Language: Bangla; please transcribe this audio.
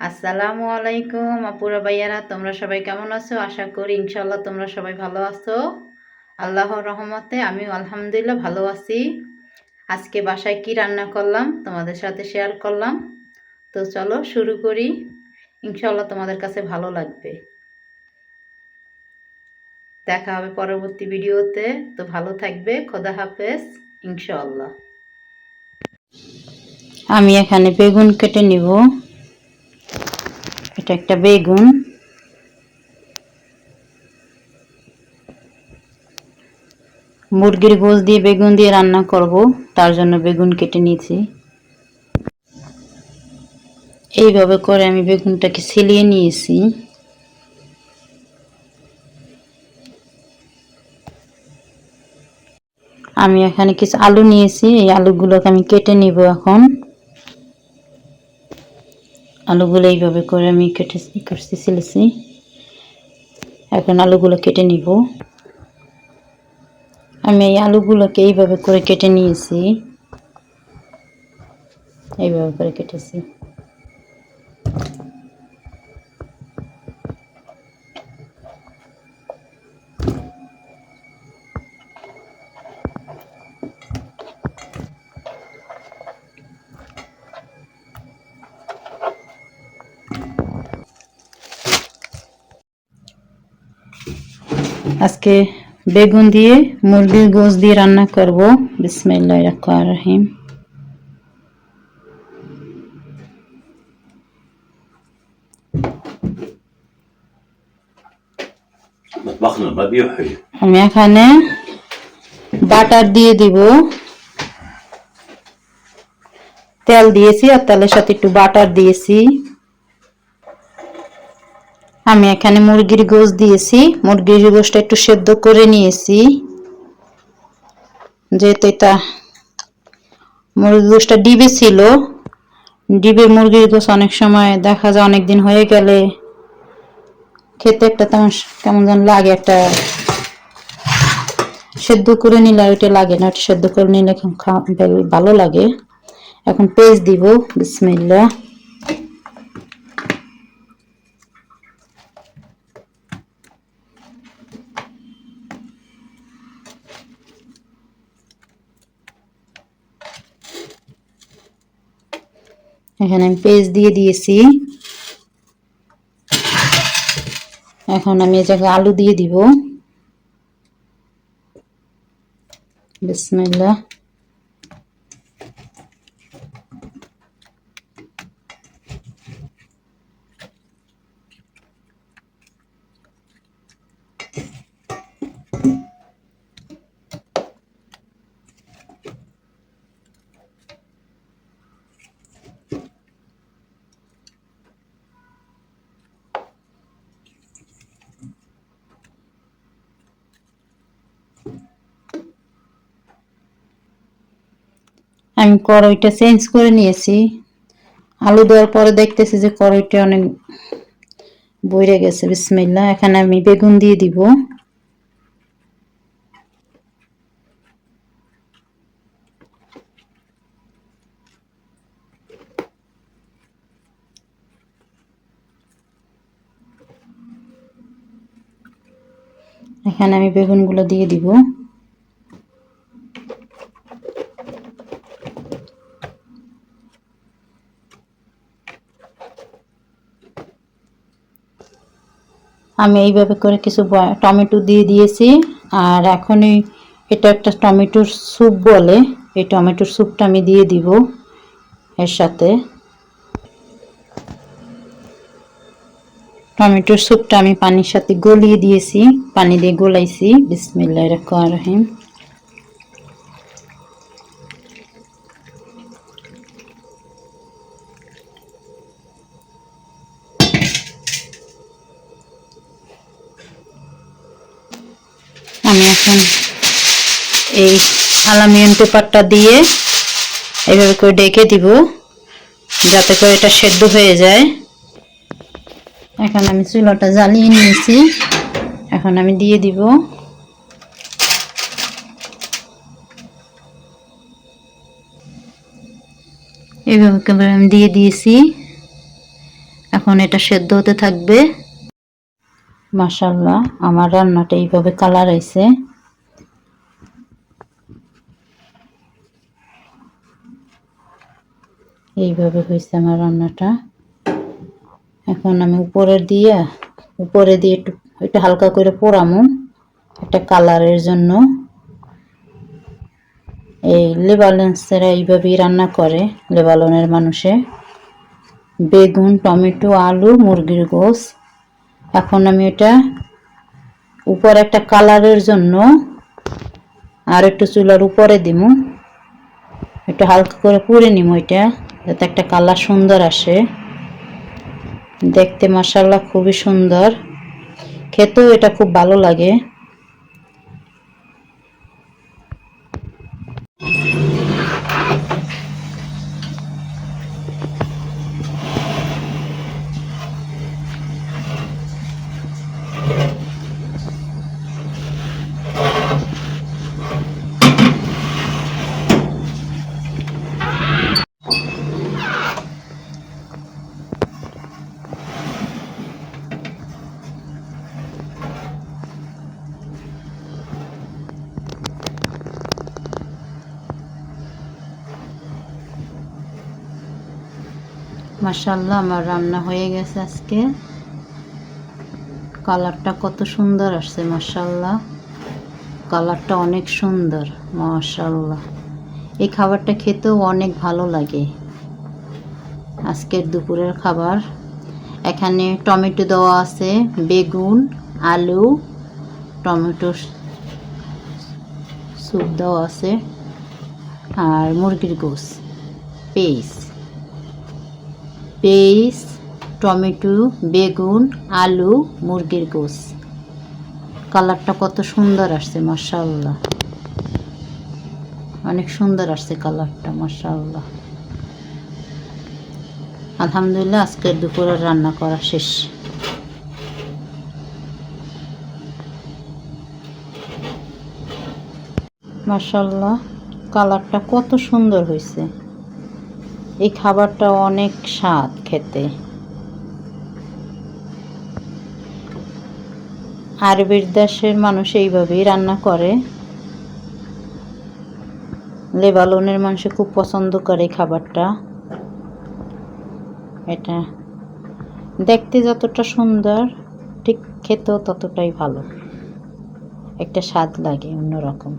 আসসালামু আলাইকুম আপুরা ভাইয়ারা, তোমরা সবাই কেমন আছো? আশা করি ইনশাল্লাহ তোমরা সবাই ভালো আছো। আল্লাহর রহমতে আমিও আলহামদুলিল্লাহ ভালো আছি। আজকে বাসায় কি রান্না করলাম তোমাদের সাথে শেয়ার করলাম। তো চলো শুরু করি। ইনশাল্লাহ তোমাদের কাছে ভালো লাগবে। দেখা হবে পরবর্তী ভিডিওতে। তো ভালো থাকবে, খোদা হাফেজ ইনশাল্লাহ আমি এখানে বেগুন কেটে নিব। এটা একটা বেগুন। মুরগির গোশ দিয়ে বেগুন দিয়ে রান্না করব, তার জন্য বেগুন কেটে নিয়েছি। এইভাবে করে আমি বেগুনটাকে ছিলিয়ে নিয়েছি। আমি এখানে কিছু আলু নিয়েছি, এই আলুগুলোকে আমি কেটে নিব এখন। আলুগুলো এইভাবে করে আমি কেটে করছি ছিলেছি এখন আলুগুলো কেটে নিব। আমি এই আলুগুলোকে এইভাবে করে কেটে নিয়েছি। এইভাবে করে কেটেছি। আজকে বেগুন দিয়ে মুরগির গোস দিয়ে রান্না করব। বিসমিল্লাহ রহমান আমি এখানে বাটার দিয়ে দিব। তেল দিয়েছি আর তেলের সাথে একটু বাটার দিয়েছি। আমি এখানে মুরগির গোশ দিয়েছি। মুরগির গোশটা একটু সেদ্ধ করে নিয়েছি। যেহেতু এটা মুরগির গোশটা ডিবে ছিল ডিবে মুরগির গোশ অনেক সময় দেখা যায় অনেক দিন হয়ে গেলে খেতে একটা তেমন কেমন যেন লাগে একটা। সেদ্ধ করে নিলে ওইটা লাগে না ওটা সেদ্ধ করে নিলে ভালো লাগে। এখন পেস্ট দিব বিসমিল্লা এখানে আমি পেস্ট দিয়ে দিয়েছি। এখন আমি জায়গায় আলু দিয়ে দিব। বিসমিল্লাহ। আমি কড়াইটা চেঞ্জ করে নিয়েছি। আলু দেওয়ার পরে দেখতেছি যে কড়াইটা অনেক বইরে গেছে বিসমিল্লা এখানে আমি বেগুন দিয়ে দিব। এখানে আমি বেগুনগুলো দিয়ে দিব। আমি এইভাবে করে কিছু টমেটো দিয়ে দিয়েছি। আর এখন এই, এটা একটা টমেটোর স্যুপ বলে, এই টমেটোর স্যুপটা আমি দিয়ে দিব এর সাথে। টমেটোর স্যুপটা আমি পানির সাথে গলিয়ে দিয়েছি, পানি দিয়ে গলাইছি। বিসমিল্লা রহিম আমি এখন এই অ্যালামিনিয়াম পেপারটা দিয়ে এইভাবে করে ডেকে দিব, যাতে করে এটা সেদ্ধ হয়ে যায়। এখন আমি চুলাটা জ্বালিয়ে নিয়েছি। এখন আমি দিয়ে দিব। এইভাবে করে আমি দিয়ে দিয়েছি। এখন এটা সেদ্ধ হতে থাকবে। মাশাল্লাহ আমার রান্নাটা এইভাবে কালার আইছে। এইভাবে হয়েছে আমার রান্নাটা। এখন আমি উপরে দিয়ে উপরে দিয়ে একটু একটু হালকা করে পোড়ামো একটা কালারের জন্য। এই লেবালন্সেরা এইভাবেই রান্না করে লেবালনের মানুষে। বেগুন, টমেটো, আলু, মুরগির গোস এখন আমি এটা উপর একটা কালারের জন্য আর একটু চুলার উপরে দিব একটু হালকা করে পুড়ে নিব ওইটা যাতে একটা কালার সুন্দর আসে। দেখতে মাসাল্লাহ খুবই সুন্দর। খেতেও এটা খুব ভালো লাগে। মাসাল্লাহ আমার রান্না হয়ে গেছে আজকে। কালারটা কত সুন্দর আসছে মাসাল্লাহ কালারটা অনেক সুন্দর মাশাল্লাহ এই খাবারটা খেতেও অনেক ভালো লাগে। আজকের দুপুরের খাবার। এখানে টমেটো দেওয়া আছে, বেগুন, আলু, টমেটো স্যুপ দেওয়া আছে, আর মুরগির গোস পেস পেঁয়াজ, টমেটো, বেগুন, আলু, মুরগির গোস কালারটা কত সুন্দর আসছে, মাশাআল্লাহ। অনেক সুন্দর আসছে কালারটা, মাশাআল্লাহ। আলহামদুলিল্লাহ, আজকের দুপুরের রান্না করা শেষ। মাশাআল্লাহ, কালারটা কত সুন্দর হয়েছে। এই খাবারটা অনেক স্বাদ খেতে। আরবের দেশের মানুষ এইভাবেই রান্না করে। লেবালনের মানুষ খুব পছন্দ করে খাবারটা। এটা দেখতে যতটা সুন্দর, ঠিক খেতেও ততটাই ভালো। একটা স্বাদ লাগে অন্যরকম।